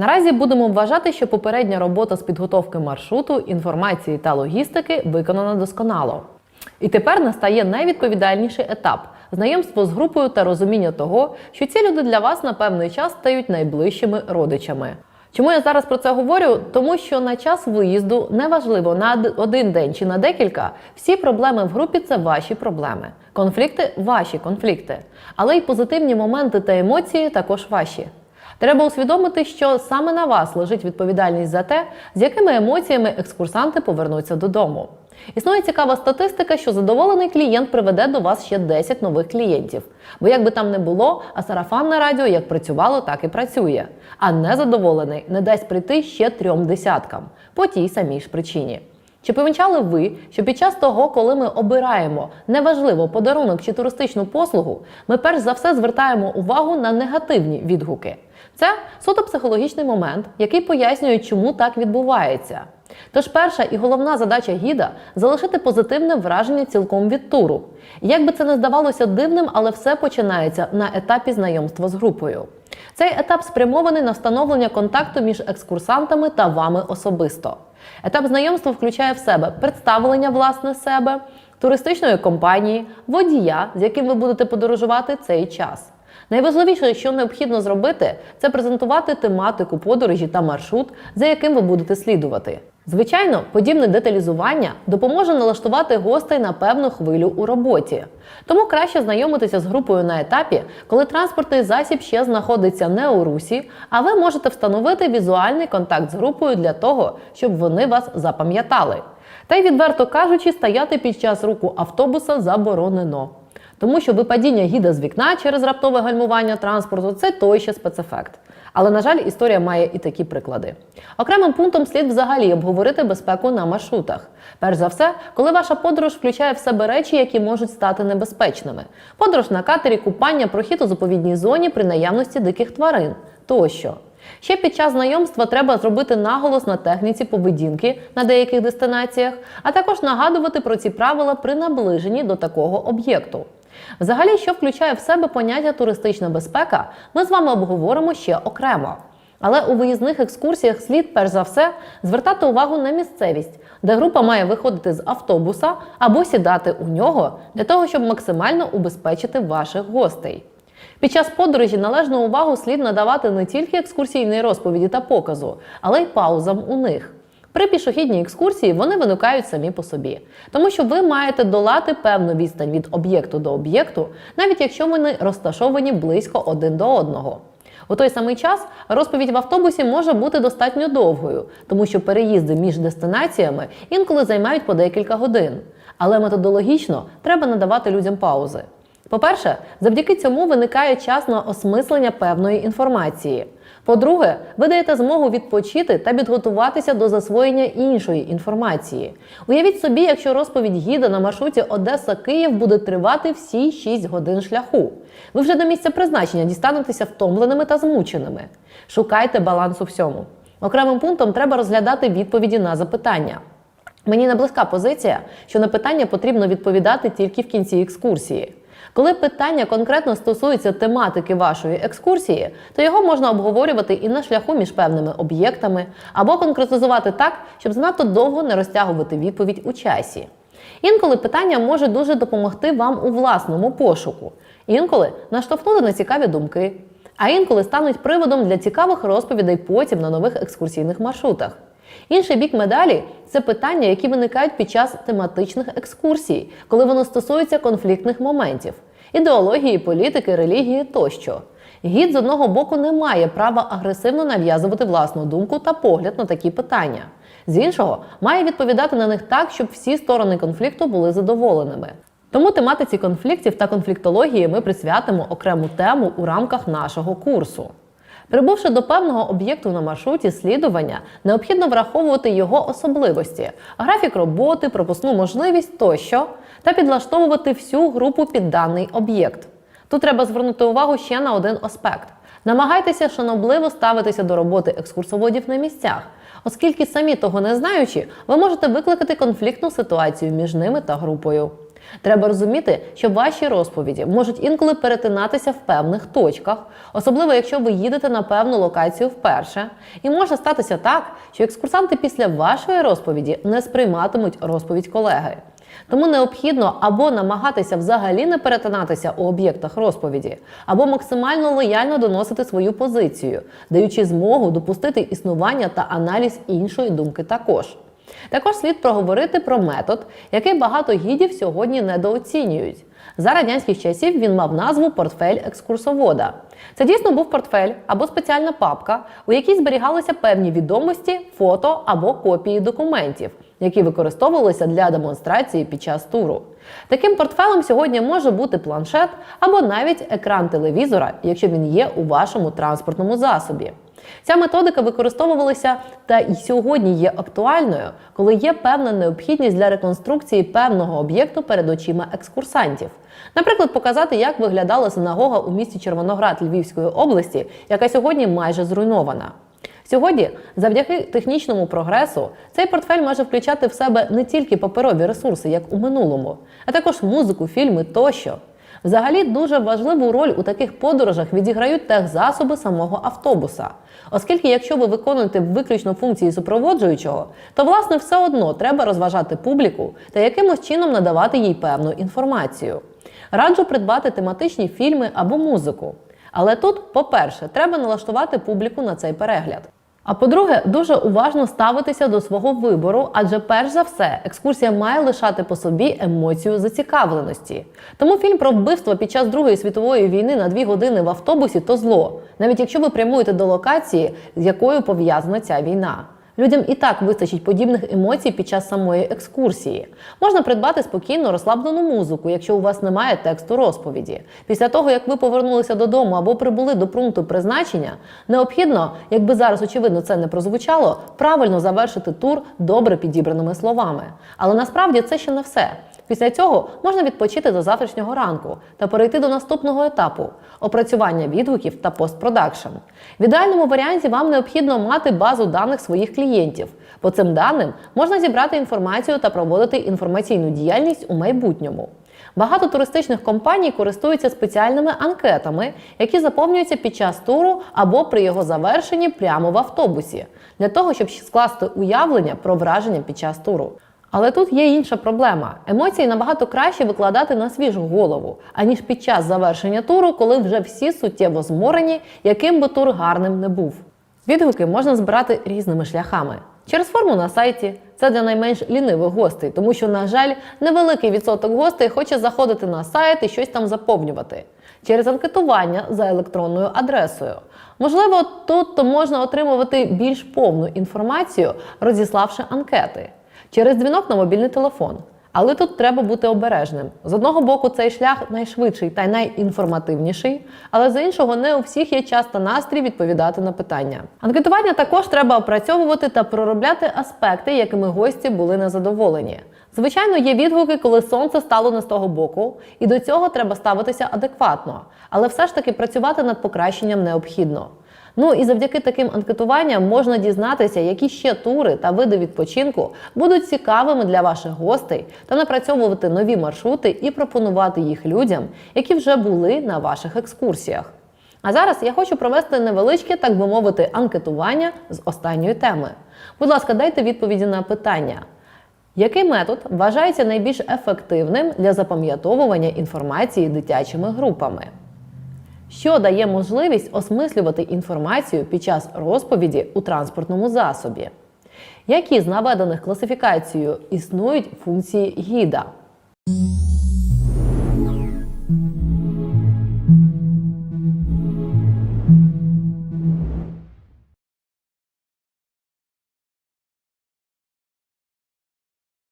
Наразі будемо вважати, що попередня робота з підготовки маршруту, інформації та логістики виконана досконало. І тепер настає найвідповідальніший етап знайомство з групою та розуміння того, що ці люди для вас на певний час стають найближчими родичами. Чому я зараз про це говорю? Тому що на час виїзду неважливо на один день чи на декілька, всі проблеми в групі це ваші проблеми. Конфлікти ваші конфлікти. Але й позитивні моменти та емоції також ваші. Треба усвідомити, що саме на вас лежить відповідальність за те, з якими емоціями екскурсанти повернуться додому. Існує цікава статистика, що задоволений клієнт приведе до вас ще 10 нових клієнтів. Бо як би там не було, а сарафанне радіо як працювало, так і працює. А незадоволений не дасть прийти ще трьом десяткам по тій самій ж причині. Чи помічали ви, що під час того, коли ми обираємо неважливо подарунок чи туристичну послугу, ми перш за все звертаємо увагу на негативні відгуки? Це суто психологічний момент, який пояснює, чому так відбувається. Тож перша і головна задача гіда залишити позитивне враження цілком від туру. Як би це не здавалося дивним, але все починається на етапі знайомства з групою. Цей етап спрямований на встановлення контакту між екскурсантами та вами особисто. Етап знайомства включає в себе представлення власне себе, туристичної компанії, водія, з яким ви будете подорожувати цей час. Найважливіше, що необхідно зробити, це презентувати тематику подорожі та маршрут, за яким ви будете слідувати. Звичайно, подібне деталізування допоможе налаштувати гостей на певну хвилю у роботі. Тому краще знайомитися з групою на етапі, коли транспортний засіб ще знаходиться не у русі, а ви можете встановити візуальний контакт з групою для того, щоб вони вас запам'ятали. Та й відверто кажучи, стояти під час руху автобуса заборонено. Тому що випадіння гіда з вікна через раптове гальмування транспорту це той ще спецефект. Але, на жаль, історія має і такі приклади. Окремим пунктом слід взагалі обговорити безпеку на маршрутах. Перш за все, коли ваша подорож включає в себе речі, які можуть стати небезпечними: подорож на катері, купання, прохід у заповідній зоні при наявності диких тварин тощо. Ще під час знайомства треба зробити наголос на техніці поведінки на деяких дестинаціях, а також нагадувати про ці правила при наближенні до такого об'єкту. Взагалі, що включає в себе поняття туристична безпека, ми з вами обговоримо ще окремо. Але у виїзних екскурсіях слід перш за все звертати увагу на місцевість, де група має виходити з автобуса або сідати у нього для того, щоб максимально убезпечити ваших гостей. Під час подорожі належну увагу слід надавати не тільки екскурсійній розповіді та показу, але й паузам у них. При пішохідній екскурсії вони виникають самі по собі, тому що ви маєте долати певну відстань від об'єкту до об'єкту, навіть якщо вони розташовані близько один до одного. У той самий час розповідь в автобусі може бути достатньо довгою, тому що переїзди між дестинаціями інколи займають по декілька годин. Але методологічно треба надавати людям паузи. По-перше, завдяки цьому виникає час на осмислення певної інформації. По-друге, ви даєте змогу відпочити та підготуватися до засвоєння іншої інформації. Уявіть собі, якщо розповідь гіда на маршруті Одеса-Київ буде тривати всі 6 годин шляху. Ви вже до місця призначення дістанетеся втомленими та змученими. Шукайте баланс у всьому. Окремим пунктом треба розглядати відповіді на запитання. Мені не близька позиція, що на питання потрібно відповідати тільки в кінці екскурсії. Коли питання конкретно стосується тематики вашої екскурсії, то його можна обговорювати і на шляху між певними об'єктами, або конкретизувати так, щоб занадто довго не розтягувати відповідь у часі. Інколи питання може дуже допомогти вам у власному пошуку, інколи наштовхнути на цікаві думки, а інколи стануть приводом для цікавих розповідей потім на нових екскурсійних маршрутах. Інший бік медалі це питання, які виникають під час тематичних екскурсій, коли воно стосується конфліктних моментів, ідеології, політики, релігії тощо. Гід з одного боку не має права агресивно нав'язувати власну думку та погляд на такі питання. З іншого, має відповідати на них так, щоб всі сторони конфлікту були задоволеними. Тому тематиці конфліктів та конфліктології ми присвятимо окрему тему у рамках нашого курсу. Прибувши до певного об'єкту на маршруті слідування, необхідно враховувати його особливості, графік роботи, пропускну можливість тощо, та підлаштовувати всю групу під даний об'єкт. Тут треба звернути увагу ще на один аспект. Намагайтеся шанобливо ставитися до роботи екскурсоводів на місцях, оскільки самі того не знаючи, ви можете викликати конфліктну ситуацію між ними та групою. Треба розуміти, що ваші розповіді можуть інколи перетинатися в певних точках, особливо якщо ви їдете на певну локацію вперше. І може статися так, що екскурсанти після вашої розповіді не сприйматимуть розповідь колеги. Тому необхідно або намагатися взагалі не перетинатися у об'єктах розповіді, або максимально лояльно доносити свою позицію, даючи змогу допустити існування та аналіз іншої думки також. Також слід проговорити про метод, який багато гідів сьогодні недооцінюють. За радянських часів він мав назву портфель екскурсовода. Це дійсно був портфель або спеціальна папка, у якій зберігалися певні відомості, фото або копії документів, які використовувалися для демонстрації під час туру. Таким портфелем сьогодні може бути планшет або навіть екран телевізора, якщо він є у вашому транспортному засобі. Ця методика використовувалася та й сьогодні є актуальною, коли є певна необхідність для реконструкції певного об'єкту перед очима екскурсантів. Наприклад, показати, як виглядала синагога у місті Червоноград Львівської області, яка сьогодні майже зруйнована. Сьогодні, завдяки технічному прогресу, цей портфель може включати в себе не тільки паперові ресурси, як у минулому, а також музику, фільми тощо. Взагалі дуже важливу роль у таких подорожах відіграють техзасоби самого автобуса. Оскільки, якщо ви виконуєте виключно функції супроводжуючого, то власне все одно треба розважати публіку та якимось чином надавати їй певну інформацію. Раджу придбати тематичні фільми або музику. Але тут, по-перше, треба налаштувати публіку на цей перегляд. А по-друге, дуже уважно ставитися до свого вибору, адже перш за все екскурсія має лишати по собі емоцію зацікавленості. Тому фільм про вбивство під час Другої світової війни на дві години в автобусі то зло, навіть якщо ви прямуєте до локації, з якою пов'язана ця війна. Людям і так вистачить подібних емоцій під час самої екскурсії. Можна придбати спокійно розслаблену музику, якщо у вас немає тексту розповіді. Після того, як ви повернулися додому або прибули до пункту призначення, необхідно, якби зараз очевидно це не прозвучало, правильно завершити тур добре підібраними словами. Але насправді це ще не все. Після цього можна відпочити до завтрашнього ранку та перейти до наступного етапу опрацювання відгуків та постпродакшн. В ідеальному варіанті вам необхідно мати базу даних своїх клієнтів. По цим даним можна зібрати інформацію та проводити інформаційну діяльність у майбутньому. Багато туристичних компаній користуються спеціальними анкетами, які заповнюються під час туру або при його завершенні прямо в автобусі, для того, щоб скласти уявлення про враження під час туру. Але тут є інша проблема: емоції набагато краще викладати на свіжу голову, аніж під час завершення туру, коли вже всі суттєво зморені, яким би тур гарним не був. Відгуки можна збирати різними шляхами. Через форму на сайті це для найменш лінивих гостей, тому що, на жаль, невеликий відсоток гостей хоче заходити на сайт і щось там заповнювати. Через анкетування за електронною адресою. Можливо, тут можна отримувати більш повну інформацію, розіславши анкети через дзвінок на мобільний телефон. Але тут треба бути обережним. З одного боку, цей шлях найшвидший та найінформативніший, але з іншого, не у всіх є час та настрій відповідати на питання. Анкетування також треба опрацьовувати та проробляти аспекти, якими гості були незадоволені. Звичайно, є відгуки, коли сонце стало не з того боку, і до цього треба ставитися адекватно, але все ж таки працювати над покращенням необхідно. Ну і завдяки таким анкетуванням можна дізнатися, які ще тури та види відпочинку будуть цікавими для ваших гостей, та напрацьовувати нові маршрути і пропонувати їх людям, які вже були на ваших екскурсіях. А зараз я хочу провести невеличке, так би мовити, анкетування з останньої теми. Будь ласка, дайте відповіді на питання. Який метод вважається найбільш ефективним для запам'ятовування інформації дитячими групами? Що дає можливість осмислювати інформацію під час розповіді у транспортному засобі. Які з наведених класифікацією існують функції гіда?